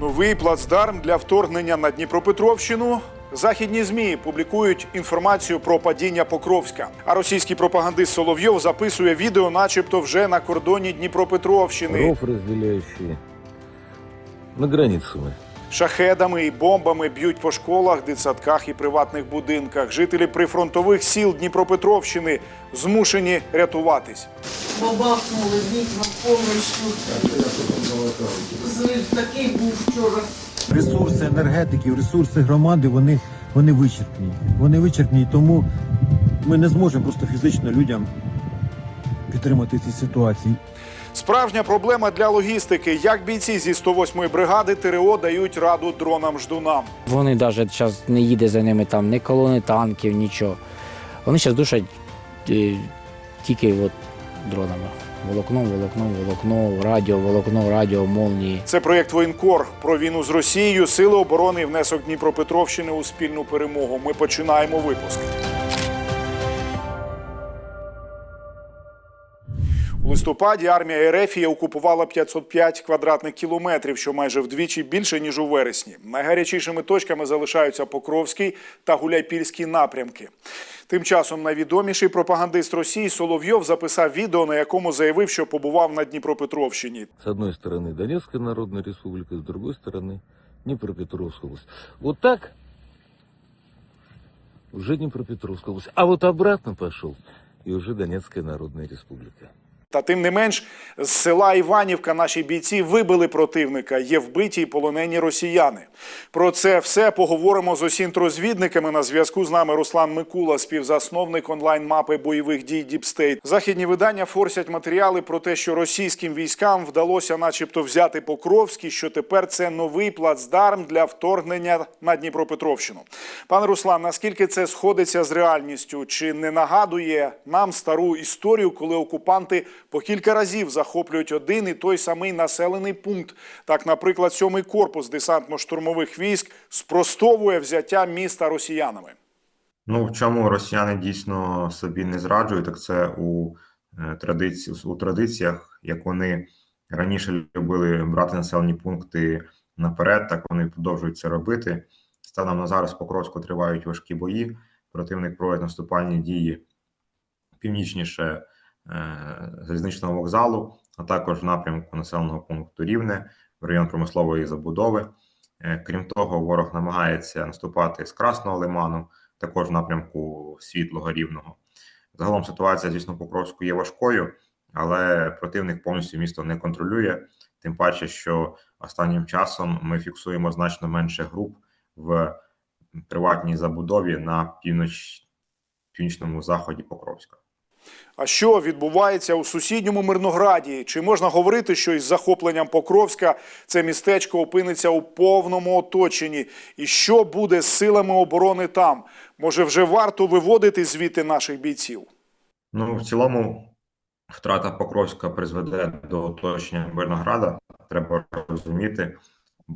Новий плацдарм для вторгнення на Дніпропетровщину. Західні змі публікують інформацію про падіння Покровська. А російський пропагандист Соловйов записує відео, начебто, вже на кордоні Дніпропетровщини. ров разделяющие на границе мы. Шахедами і бомбами б'ють по школах, дитсадках і приватних будинках. Жителі прифронтових сіл Дніпропетровщини змушені рятуватись. Бабахнули вікна повністю. Зрив такий був вчора. ресурси енергетиків, ресурси громади, вони, вони вичерпні. Вони вичерпні, тому ми не зможемо просто фізично людям підтримати ці ситуації. Справжня проблема для логістики. Як бійці зі 108-ї бригади ТРО дають раду дронам-ждунам. Вони навіть зараз не їде за ними там ні колони танків, нічого. Вони зараз душать е, тільки от дронами. Волокно, волокно, волокно, радіо, волокно, радіо, молнії. Це проєкт Воєнкор про війну з Росією, сили оборони і внесок Дніпропетровщини у спільну перемогу. Ми починаємо випуск. У листопаді армія Ерефії окупувала 505 квадратних кілометрів, що майже вдвічі більше ніж у вересні. Найгарячішими точками залишаються Покровський та Гуляйпільський напрямки. Тим часом найвідоміший пропагандист Росії Соловйов записав відео, на якому заявив, що побував на Дніпропетровщині. С одной стороны Донецкая Народная Республика, с другой стороны Днепропетровская область. Вот так уже Днепропетровская область. А вот обратно пошел и уже Донецкая Народная Республика. Та тим не менш, з села Іванівка наші бійці вибили противника. Є вбиті й полонені росіяни. Про це все поговоримо з осінтрозвідниками. На зв'язку з нами Руслан Микула, співзасновник онлайн-мапи бойових дій Діпстейт. Західні видання форсять матеріали про те, що російським військам вдалося, начебто, взяти Покровський, що тепер це новий плацдарм для вторгнення на Дніпропетровщину. Пане Руслан, наскільки це сходиться з реальністю? Чи не нагадує нам стару історію, коли окупанти по кілька разів захоплюють один і той самий населений пункт? Так, наприклад, сьомий корпус десантно-штурмових військ спростовує взяття міста росіянами. Ну, в чому росіяни дійсно собі не зраджують, так це у е, традиції, у традиціях, як вони раніше любили брати населені пункти наперед, так вони продовжують це робити. Станом на зараз Покровську тривають важкі бої. Противник проводить наступальні дії північніше залізничного вокзалу, а також в напрямку населеного пункту Рівне, в район промислової забудови. Е, Крім того, ворог намагається наступати з Красного Лиману, також в напрямку Світлого Рівного. Загалом ситуація, звісно, Покровську є важкою, але противник повністю місто не контролює. Тим паче, що останнім часом ми фіксуємо значно менше груп в приватній забудові на півноч, північному заході Покровська. А що відбувається у сусідньому Мирнограді? Чи можна говорити, що із захопленням Покровська це містечко опиниться у повному оточенні? І що буде з силами оборони там? Може, вже варто виводити звідти наших бійців? Ну, в цілому, втрата Покровська призведе до оточення Мирнограда. Треба розуміти,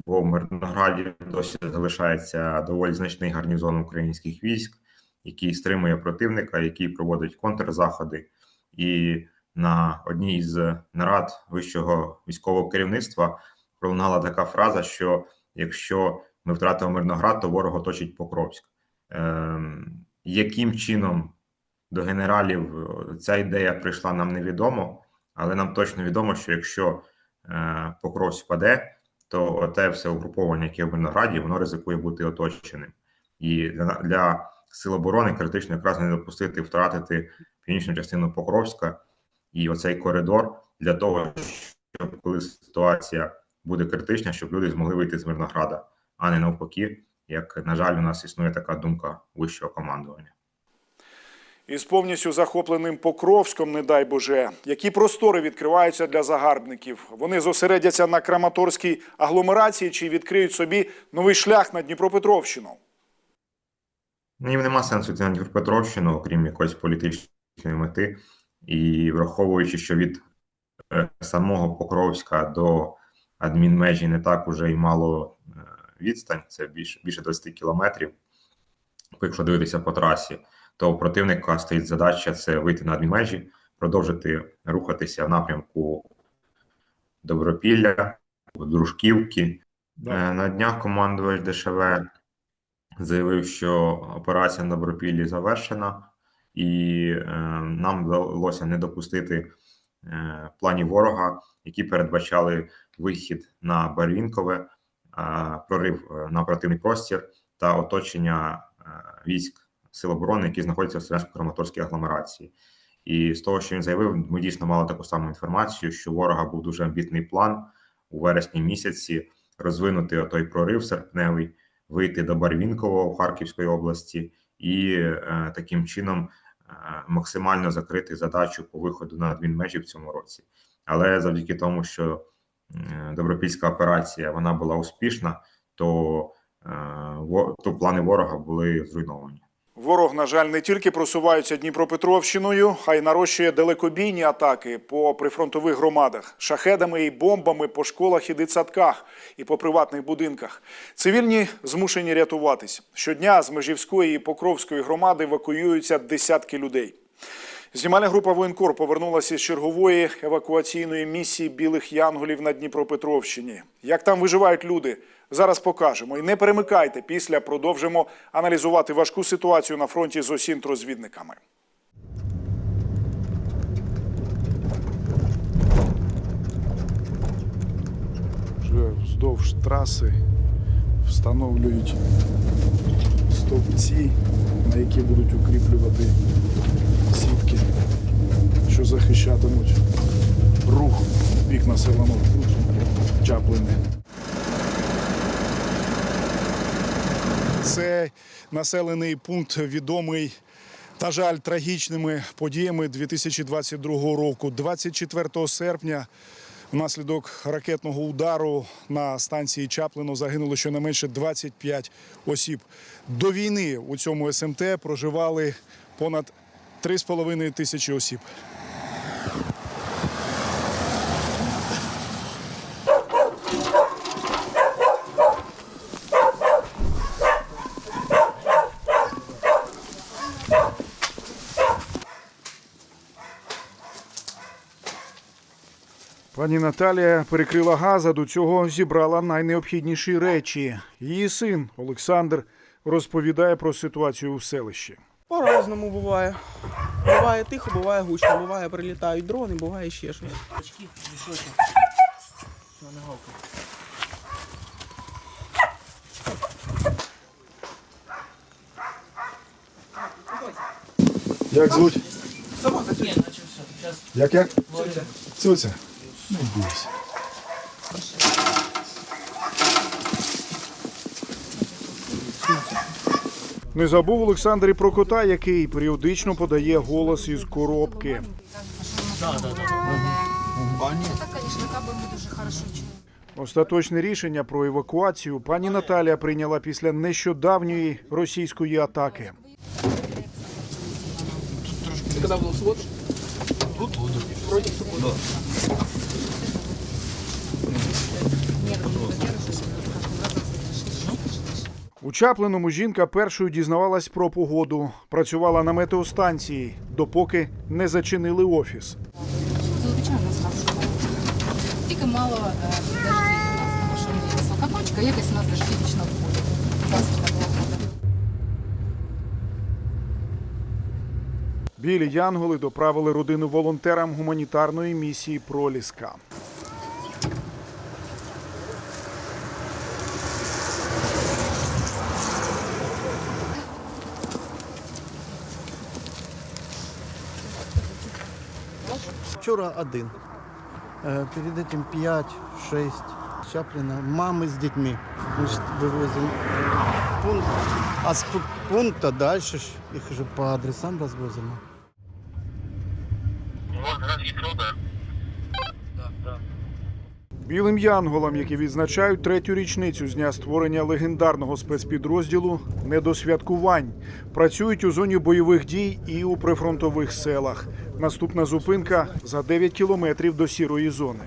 бо в Мирнограді досі залишається доволі значний гарнізон українських військ, який стримує противника, який проводить контрзаходи. І на одній з нарад вищого військового керівництва пролунала така фраза, що якщо ми втратимо Мирноград, то ворог оточить Покровськ. Ем, яким чином до генералів ця ідея прийшла нам невідомо, але нам точно відомо, що якщо е, Покровськ впаде, то те все угруповання, яке в Мирнограді, воно ризикує бути оточеним. І для, для сил оборони критично якраз не допустити втратити північну частину Покровська і оцей коридор для того, щоб коли ситуація буде критична, щоб люди змогли вийти з Мирнограда, а не навпаки, як на жаль, у нас існує така думка вищого командування. Із повністю захопленим Покровськом, не дай Боже, які простори відкриваються для загарбників? Вони зосередяться на Краматорській агломерації чи відкриють собі новий шлях на Дніпропетровщину? Ну, їм нема сенсу йти на Дніпропетровщину, окрім якоїсь політичної мети, і враховуючи, що від е, самого Покровська до адмінмежі не так уже й мало е, відстань, це більше, більше 20 кілометрів. Якщо дивитися по трасі, то у противника стоїть задача це вийти на адмінмежі, продовжити рухатися в напрямку Добропілля, Дружківки, Да. Е, На днях командувач ДШВ заявив, що операція на Добропіллі завершена, і е, нам вдалося не допустити е, планів ворога, які передбачали вихід на Барвінкове, е, прорив на оперативний простір та оточення е, військ Сил оборони, які знаходяться в Слов'янсько-Краматорській агломерації. І з того, що він заявив, ми дійсно мали таку саму інформацію, що ворога був дуже амбітний план у вересні місяці розвинути той прорив серпневий, вийти до Барвінкового в Харківської області і е, таким чином е, максимально закрити задачу по виходу на адмінмежі в цьому році. Але завдяки тому, що добропільська операція вона була успішна, то, е, то плани ворога були зруйновані. Ворог, на жаль, не тільки просувається Дніпропетровщиною, а й нарощує далекобійні атаки по прифронтових громадах, шахедами і бомбами по школах і дитсадках і по приватних будинках. Цивільні змушені рятуватись. Щодня з Межівської і Покровської громади евакуюються десятки людей. Знімальна група воєнкор повернулася з чергової евакуаційної місії білих янголів на Дніпропетровщині. Як там виживають люди? Зараз покажемо. І не перемикайте. Після продовжимо аналізувати важку ситуацію на фронті з осінтрозвідниками. Вже вздовж траси встановлюють стовпці, на які будуть укріплювати сітки, що захищатимуть рух в бік населеного пункту Чаплини. Це населений пункт відомий, на жаль, трагічними подіями 2022 року. 24 серпня внаслідок ракетного удару на станції Чаплино загинуло щонайменше 25 осіб. До війни у цьому СМТ проживали понад 3,5 тисячі осіб. Пані Наталія перекрила газ, а до цього зібрала найнеобхідніші речі. Її син Олександр розповідає про ситуацію у селищі. По-разному буває. Буває тихо, буває гучно, буває прилітають дрони, буває ще щось. Як звуть? Як як? Цюця. Не бійся. Не забув Олександр і про кота, який періодично подає голос із коробки. Остаточне рішення про евакуацію пані Наталія прийняла після нещодавньої російської атаки. Це коли було в суботу? Чаплиному жінка першою дізнавалась про погоду. Працювала на метеостанції, допоки не зачинили офіс. Нас хорошо. Тільки мало е, дождів у нас на якось у нас дожді вічно погода. Білі янголи доправили родину волонтерам гуманітарної місії Проліска. Вчора один. Е, Перед этим 5, 6 Чаплина. Мамы с детьми. Мы ж вывозим в пункт. А с пу- пункта дальше ж их уже по адресам развозим. Білим янголам, які відзначають третю річницю з дня створення легендарного спецпідрозділу, не до святкувань. Працюють у зоні бойових дій і у прифронтових селах. Наступна зупинка за 9 кілометрів до сірої зони.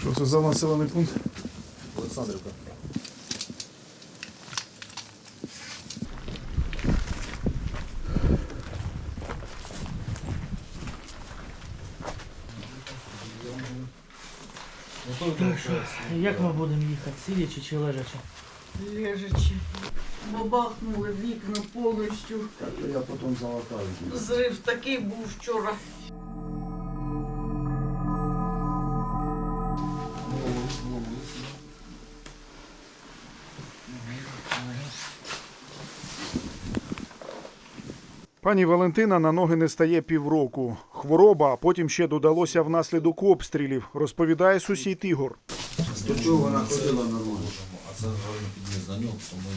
Що це за населений пункт? Як ми будемо їхати, сидячи чи лежачи? Лежачи. Бабахнули вікна повністю. Я потім залатаю. Зрив такий був вчора. Пані Валентина на ноги не стає півроку. Хвороба, а потім ще додалося внаслідок обстрілів, розповідає сусід Ігор. До чого вона ходила нормально?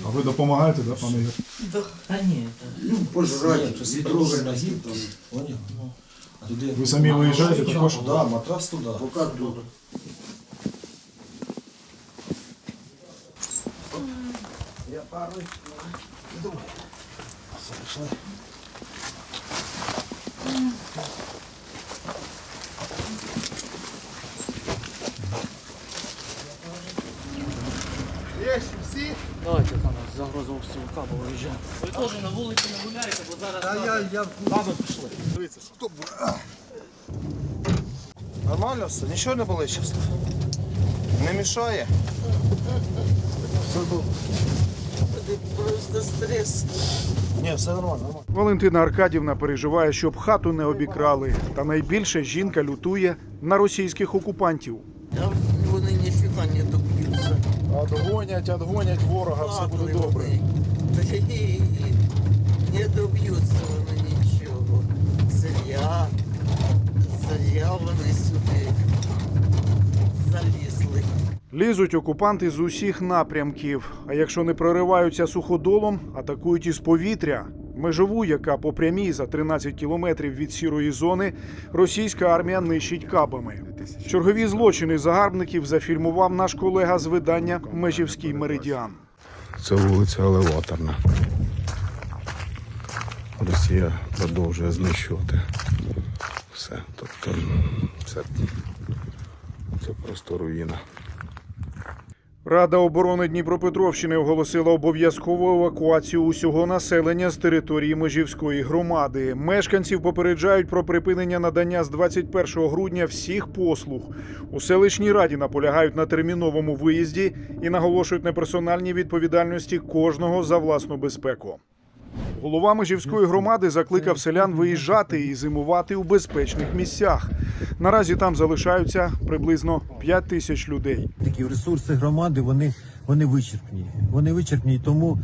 А ви допомагаєте, да, пане Ігор? Та ні, та Ну, пожрати, відроги ноги там. Ви самі виїжджаєте також? Да, матрас туди. Поки тут. Я пару. давайте там обстрілу виїжджаємо. Ви теж на вулиці не гуляєте, бо зараз Я, я... баби пішли. Нормально все? Нічого не болить зараз? Не мішає? Просто стрес. Ні, все нормально, нормально. Валентина Аркадівна переживає, щоб хату не обікрали. Та найбільше жінка лютує на російських окупантів. А вони ніфіга не доб'ються. Отгонять, отгонять ворога, Не доб'ються вони нічого. Зря. Зря вони сюди залізли. Лізуть окупанти з усіх напрямків. А якщо не прориваються суходолом, атакують із повітря. Межову, яка по прямій за 13 кілометрів від сірої зони, російська армія нищить кабами. Чергові злочини загарбників зафільмував наш колега з видання Межівський меридіан. Це вулиця Елеваторна. Росія продовжує знищувати все. Тобто це, це просто руїна. Рада оборони Дніпропетровщини оголосила обов'язкову евакуацію усього населення з території Межівської громади. Мешканців попереджають про припинення надання з 21 грудня всіх послуг. У селищній раді наполягають на терміновому виїзді і наголошують на персональній відповідальності кожного за власну безпеку. Голова Межівської громади закликав селян виїжджати і зимувати у безпечних місцях. Наразі там залишаються приблизно 5 тисяч людей. Такі ресурси громади, вони, вони вичерпні. Вони вичерпні, тому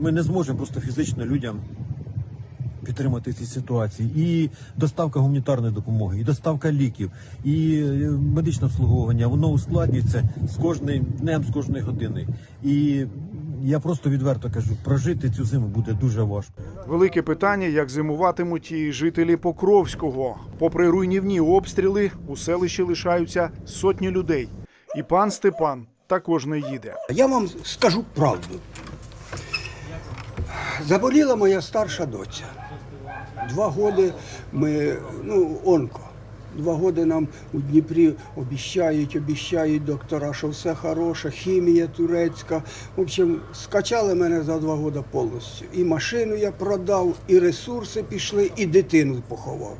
ми не зможемо просто фізично людям підтримати ці ситуації. І доставка гуманітарної допомоги, і доставка ліків, і е, медичне обслуговування, воно ускладнюється з кожним днем, з кожної години. І я просто відверто кажу, прожити цю зиму буде дуже важко. Велике питання, як зимуватимуть і жителі Покровського. Попри руйнівні обстріли, у селищі лишаються сотні людей. І пан Степан також не їде. Я вам скажу правду. Заболіла моя старша доця. Два роки ми, ну, онко. Два роки нам у Дніпрі обіщають, обіщають доктора, що все хороше, хімія турецька. В общем, скачали мене за два роки повністю. І машину я продав, і ресурси пішли, і дитину поховав.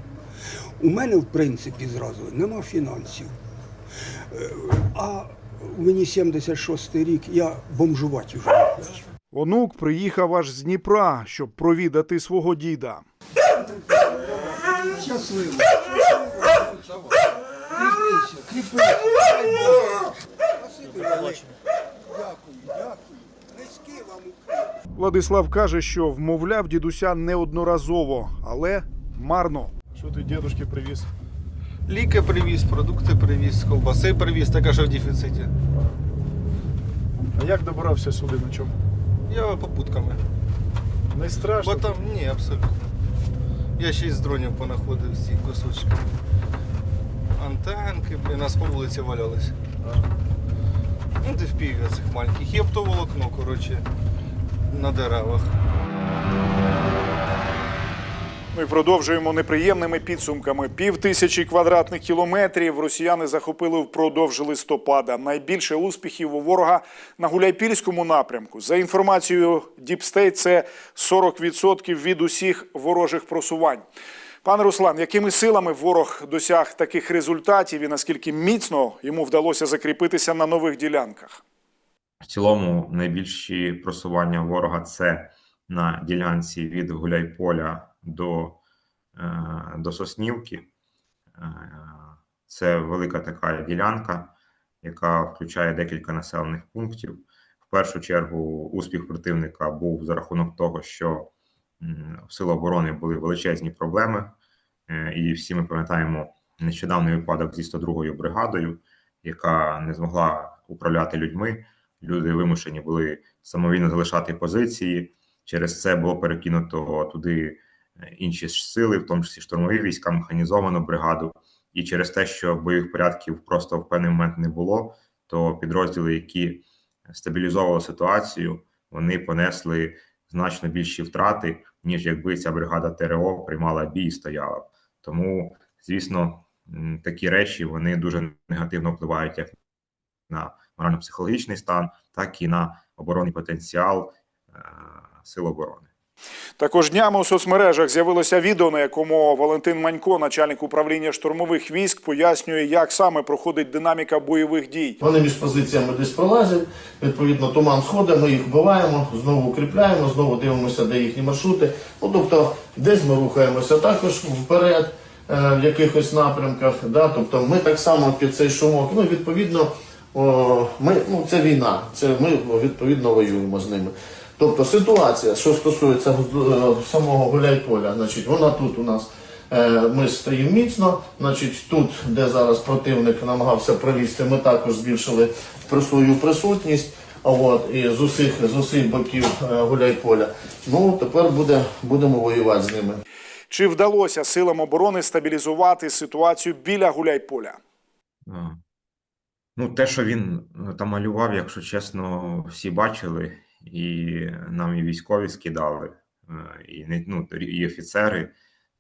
У мене, в принципі, зразу нема фінансів. Е, А мені 76 рік, я бомжувати вже. Онук приїхав аж з Дніпра, щоб провідати свого діда. Щасливо. Велике. Дякую, дякую. Низькі вам Владислав каже, що вмовляв дідуся неодноразово, але марно. Що ти дедушки привіз? Ліки привіз, продукти привіз, ковбаси привіз, така що в дефіциті. А як добирався сюди на чому? Я попутками. Не страшно? Бо там ні, абсолютно. Я ще й з дронів понаходив ці кусочки. Антенки, блін, нас по вулиці валялись. Ну, де впів'я цих маленьких. Є б то волокно, коротше, на деревах. Ми продовжуємо неприємними підсумками. Пів тисячі квадратних кілометрів росіяни захопили впродовж листопада. Найбільше успіхів у ворога на Гуляйпільському напрямку. За інформацією Діпстейт, це 40% від усіх ворожих просувань. Пане Руслан, якими силами ворог досяг таких результатів і наскільки міцно йому вдалося закріпитися на нових ділянках? В цілому найбільші просування ворога це на ділянці від Гуляйполя до, е, до Соснівки. Е, Це велика така ділянка, яка включає декілька населених пунктів. В першу чергу успіх противника був за рахунок того, що в Сил оборони були величезні проблеми, Е, і всі ми пам'ятаємо нещодавний випадок зі 102-ю бригадою, яка не змогла управляти людьми. Люди вимушені були самовільно залишати позиції. Через це було перекинуто туди інші сили, в тому числі штурмові війська, механізовану бригаду. І через те, що бойових порядків просто в певний момент не було, то підрозділи, які стабілізовували ситуацію, вони понесли значно більші втрати, ніж якби ця бригада ТРО приймала бій і стояла. Тому, звісно, такі речі вони дуже негативно впливають як на морально-психологічний стан, так і на оборонний потенціал е, сил оборони. Також днями у соцмережах з'явилося відео, на якому Валентин Манько, начальник управління штурмових військ, пояснює, як саме проходить динаміка бойових дій. Вони між позиціями десь пролазять, відповідно, туман сходить, ми їх вбиваємо, знову укріпляємо, знову дивимося, де їхні маршрути. Ну, тобто, десь ми рухаємося також вперед е, в якихось напрямках. Да? Тобто ми так само під цей шумок. Ну, відповідно, ми, ну, це війна, це ми відповідно воюємо з ними. Тобто ситуація, що стосується е, самого Гуляйполя, значить, вона тут у нас. Е, Ми стоїмо міцно. Значить, тут, де зараз противник намагався пролізти, ми також збільшили свою присутність. А От, і з усіх, з усіх боків е, Гуляйполя. Ну, тепер буде, будемо воювати з ними. Чи вдалося силам оборони стабілізувати ситуацію біля Гуляйполя? Ну, те, що він там малював, якщо чесно, всі бачили, і нам і військові скидали, е, і, не, ну, і офіцери,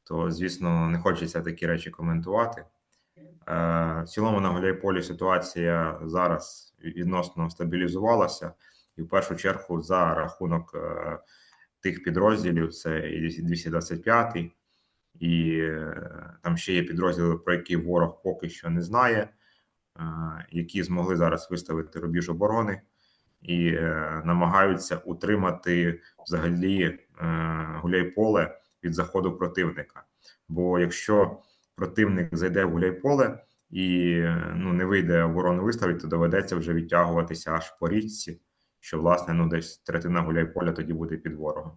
то, звісно, не хочеться такі речі коментувати. Е, В цілому на Гуляйполі ситуація зараз відносно стабілізувалася, і в першу чергу за рахунок е, тих підрозділів, це і 225 і там ще є підрозділи, про які ворог поки що не знає, які змогли зараз виставити рубіж оборони і е, намагаються утримати взагалі е, Гуляйполе від заходу противника. Бо якщо противник зайде в Гуляйполе і е, ну, не вийде оборону виставити, то доведеться вже відтягуватися аж по річці, що власне ну десь третина Гуляйполя тоді буде під ворогом.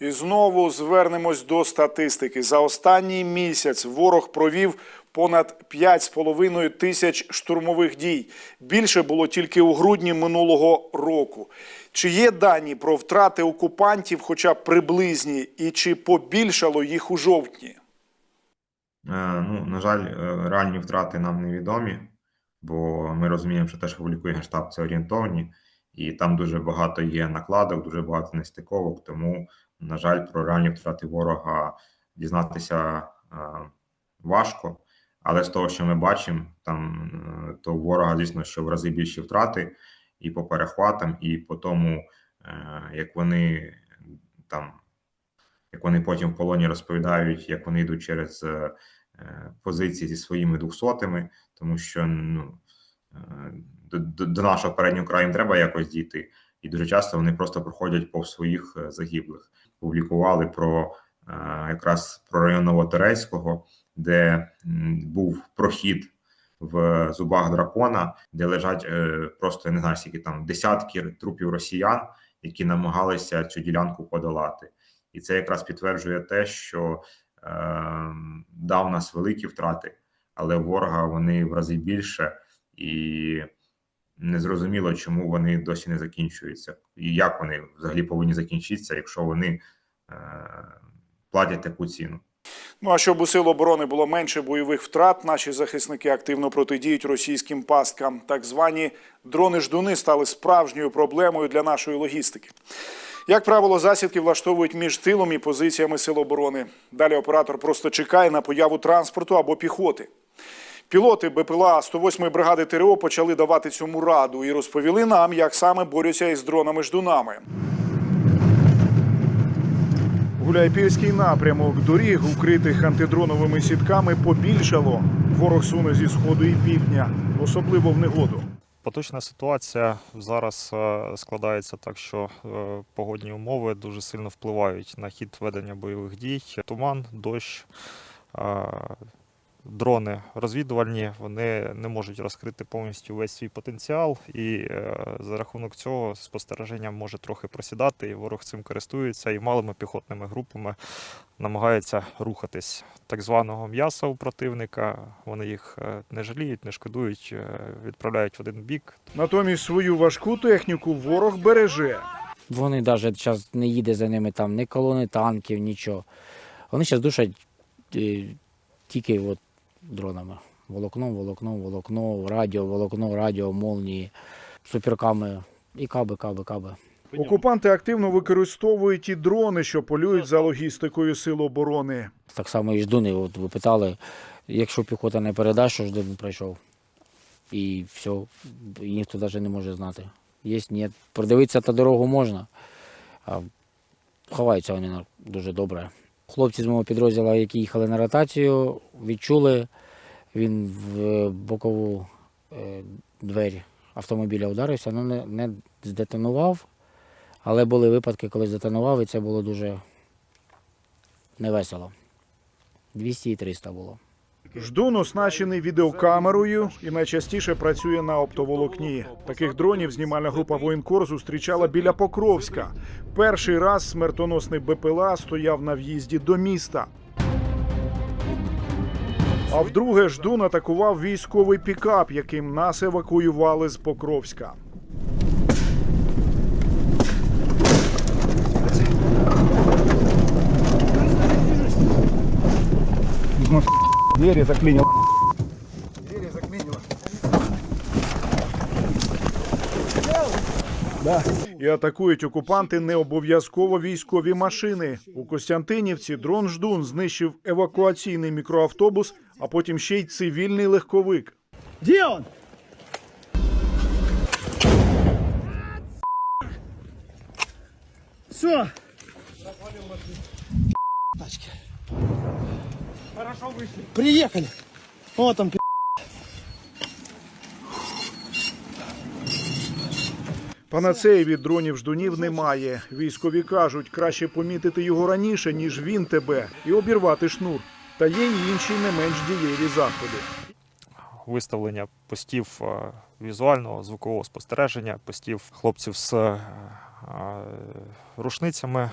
І знову звернемось до статистики. За останній місяць ворог провів понад 5,5 тисяч штурмових дій. Більше було тільки у грудні минулого року. Чи є дані про втрати окупантів, хоча б приблизні, і чи побільшало їх у жовтні? Е, Ну, на жаль, е, реальні втрати нам невідомі, бо ми розуміємо, що те, що публікує Генштаб, це орієнтовні, і там дуже багато є накладок, дуже багато нестиковок. Тому, на жаль, про реальні втрати ворога дізнатися е, важко. Але з того, що ми бачимо, там е, то ворога, звісно, що в рази більші втрати і по перехватам, і по тому, е, як вони там як вони потім в полоні розповідають, як вони йдуть через позиції зі своїми двохсотими, тому що ну, до, до, нашого переднього краю їм треба якось дійти, і дуже часто вони просто проходять повз своїх загиблих. Публікували про е, якраз про район Новоторецького, де був прохід в зубах дракона, де лежать е, просто не знаю, скільки там десятки трупів росіян, які намагалися цю ділянку подолати. І це якраз підтверджує те, що е, да, у нас великі втрати, але ворога вони в рази більше, і незрозуміло, чому вони досі не закінчуються, і як вони взагалі повинні закінчитися, якщо вони е, платять таку ціну. Ну а щоб у сил оборони було менше бойових втрат, наші захисники активно протидіють російським пасткам. Так звані дрони-ждуни стали справжньою проблемою для нашої логістики. Як правило, засідки влаштовують між тилом і позиціями сил оборони. Далі оператор просто чекає на появу транспорту або піхоти. Пілоти БПЛА 108-ї бригади ТРО почали давати цьому раду і розповіли нам, як саме борються із дронами-ждунами. Гуляйпільський напрямок доріг, укритих антидроновими сітками, побільшало. Ворог суне зі сходу і півдня, особливо в негоду. Поточна ситуація зараз е, складається так, що е, погодні умови дуже сильно впливають на хід ведення бойових дій. Туман, дощ, е, дрони розвідувальні, вони не можуть розкрити повністю весь свій потенціал, і е, за рахунок цього спостереження може трохи просідати, і ворог цим користується і малими піхотними групами намагається рухатись. Так званого м'яса у противника, вони їх е, не жаліють, не шкодують, е, відправляють в один бік, Натомість свою важку техніку ворог береже. Вони навіть зараз не їде за ними там ні колони танків, нічого. Вони зараз душать тільки от дронами. Волокно, волокно, волокно, радіо, волокно, радіо, молнії, суперками і каби, каби, каби. Окупанти активно використовують і дрони, що полюють за логістикою сил оборони. Так само і ждуни. От ви питали, якщо піхота не передасть, що ждун прийшов. І все, і ніхто навіть не може знати. Є, ні. Продивитися та дорогу можна, а ховаються вони дуже добре. Хлопці з мого підрозділу, які їхали на ротацію, відчули, він в бокову е, двері автомобіля ударився, але не, не здетонував, але були випадки, коли здетонував, і це було дуже невесело. 200 і 300 було. Ждун оснащений відеокамерою і найчастіше працює на оптоволокні. Таких дронів знімальна група воєнкор зустрічала біля Покровська. Перший раз смертоносний БПЛА стояв на в'їзді до міста. А вдруге ждун атакував військовий пікап, яким нас евакуювали з Покровська. Двери заклинило. І атакують окупанти не обов'язково військові машини. У Костянтинівці дрон ждун знищив евакуаційний мікроавтобус, а потім ще й цивільний легковик. Где он? Все. Тачки. Приехали. Вот он. Панацеї від дронів ждунів немає. Військові кажуть, краще помітити його раніше, ніж він тебе, і обірвати шнур. Та є й інші не менш дієві заходи. виставлення постів е, візуального звукового спостереження, постів хлопців з е, е, рушницями,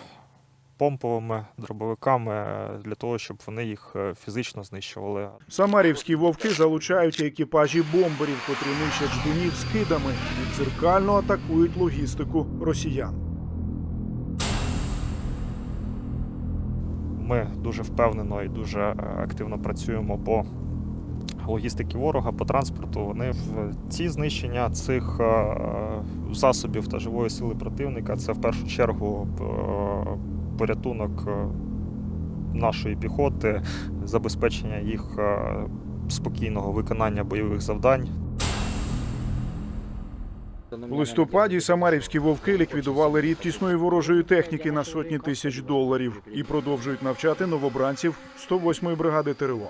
помповими дробовиками е, для того, щоб вони їх е, фізично знищували. Самарівські вовки залучають екіпажі бомберів, котрі нищать ждунів скидами і дзеркально атакують логістику росіян. Ми дуже впевнено і дуже е, активно працюємо по логістики ворога, по транспорту. Вони в ці знищення цих засобів та живої сили противника це в першу чергу порятунок е, нашої піхоти, забезпечення їх е, спокійного виконання бойових завдань. У листопаді самарівські вовки ліквідували рідкісної ворожої техніки на сотні тисяч доларів і продовжують навчати новобранців 108-ї бригади ТРО.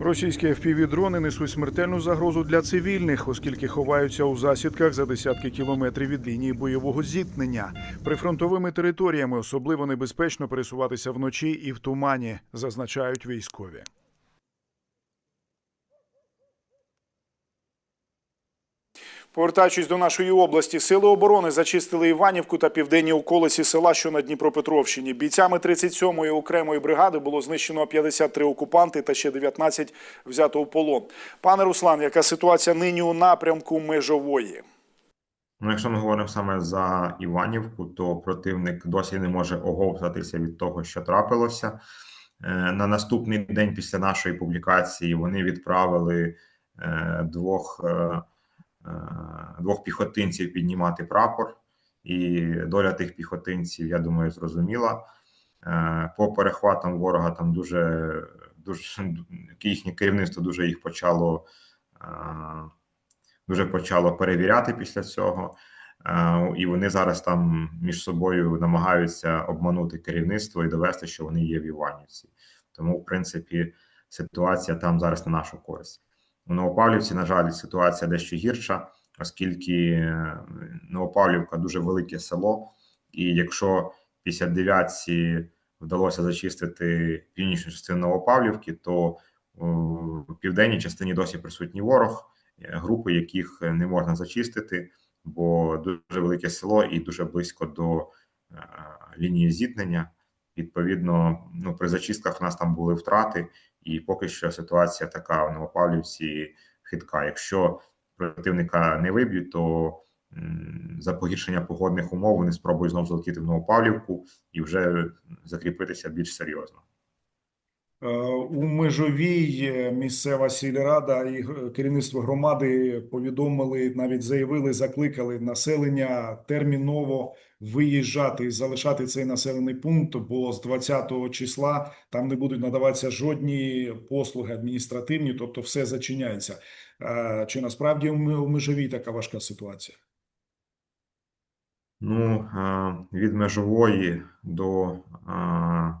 Російські FPV-дрони несуть смертельну загрозу для цивільних, оскільки ховаються у засідках за десятки кілометрів від лінії бойового зіткнення. Прифронтовими територіями особливо небезпечно пересуватися вночі і в тумані, зазначають військові. Повертаючись до нашої області, сили оборони зачистили Іванівку та південні околиці села, що на Дніпропетровщині. Бійцями 37-ї окремої бригади було знищено 53 окупанти та ще 19 взято у полон. Пане Руслан, яка ситуація нині у напрямку межової? Ну, якщо ми говоримо саме за Іванівку, то противник досі не може оговтатися від того, що трапилося. Е, На наступний день після нашої публікації вони відправили е, двох, е, двох піхотинців піднімати прапор, і доля тих піхотинців, я думаю, зрозуміла. Е, По перехватам ворога там дуже, дуже їхнє керівництво дуже їх почало. е, дуже почало перевіряти після цього. Е, І вони зараз там між собою намагаються обманути керівництво і довести, що вони є в Іванівці. Тому, в принципі, ситуація там зараз на нашу користь. У Новопавлівці, на жаль, ситуація дещо гірша, оскільки е, Новопавлівка дуже велике село, і якщо 59-ці вдалося зачистити північну частину Новопавлівки, то в південній частині досі присутній ворог, е, групи яких не можна зачистити, бо дуже велике село і дуже близько до е, лінії зіткнення. Відповідно, ну при зачистках у нас там були втрати, і поки що ситуація така в Новопавлівці хитка. Якщо противника не виб'ють, то за погіршення погодних умов вони спробують знову залетіти в Новопавлівку і вже закріпитися більш серйозно. Е, У межовій е, місцева сільрада і керівництво громади повідомили, навіть заявили, закликали населення терміново виїжджати і залишати цей населений пункт, бо з 20 числа там не будуть надаватися жодні послуги адміністративні, тобто все зачиняється. Е, Чи насправді у межовій така важка ситуація? Ну, е, від межової до, е,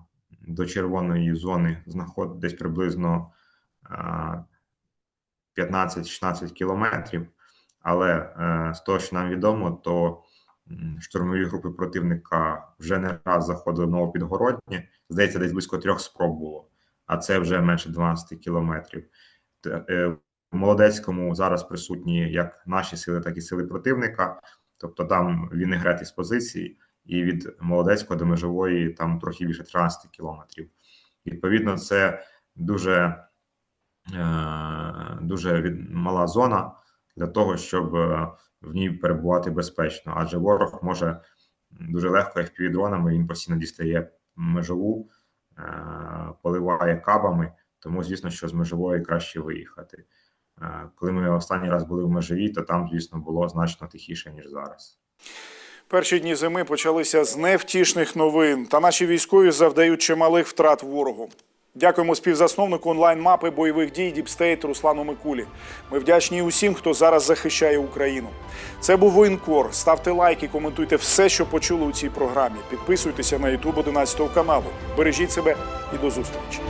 до червоної зони знаходить десь приблизно е, 15-16 кілометрів. Але е, з того, що нам відомо, то штурмові групи противника вже не раз заходили в Новопідгороднє. Здається, десь близько трьох спроб було, а це вже менше 12 кілометрів. Е, В Молодецькому зараз присутні як наші сили, так і сили противника. Тобто там він не грати з позиції, і від Молодецького до межової там трохи більше 13 кілометрів. Відповідно, це дуже, е, дуже мала зона для того, щоб е, в ній перебувати безпечно. Адже ворог може дуже легко FPV-дронами, він постійно дістає межову, е, поливає кабами, тому, звісно, що з межової краще виїхати. Коли ми останній раз були в межовій, то там, звісно, було значно тихіше, ніж зараз. Перші дні зими почалися з невтішних новин, та наші військові завдають чималих втрат ворогу. Дякуємо співзасновнику онлайн-мапи бойових дій Діпстейт Руслану Микулі. Ми вдячні усім, хто зараз захищає Україну. Це був воєнкор. Ставте лайки, коментуйте все, що почули у цій програмі. Підписуйтеся на YouTube 11 каналу. Бережіть себе і до зустрічі.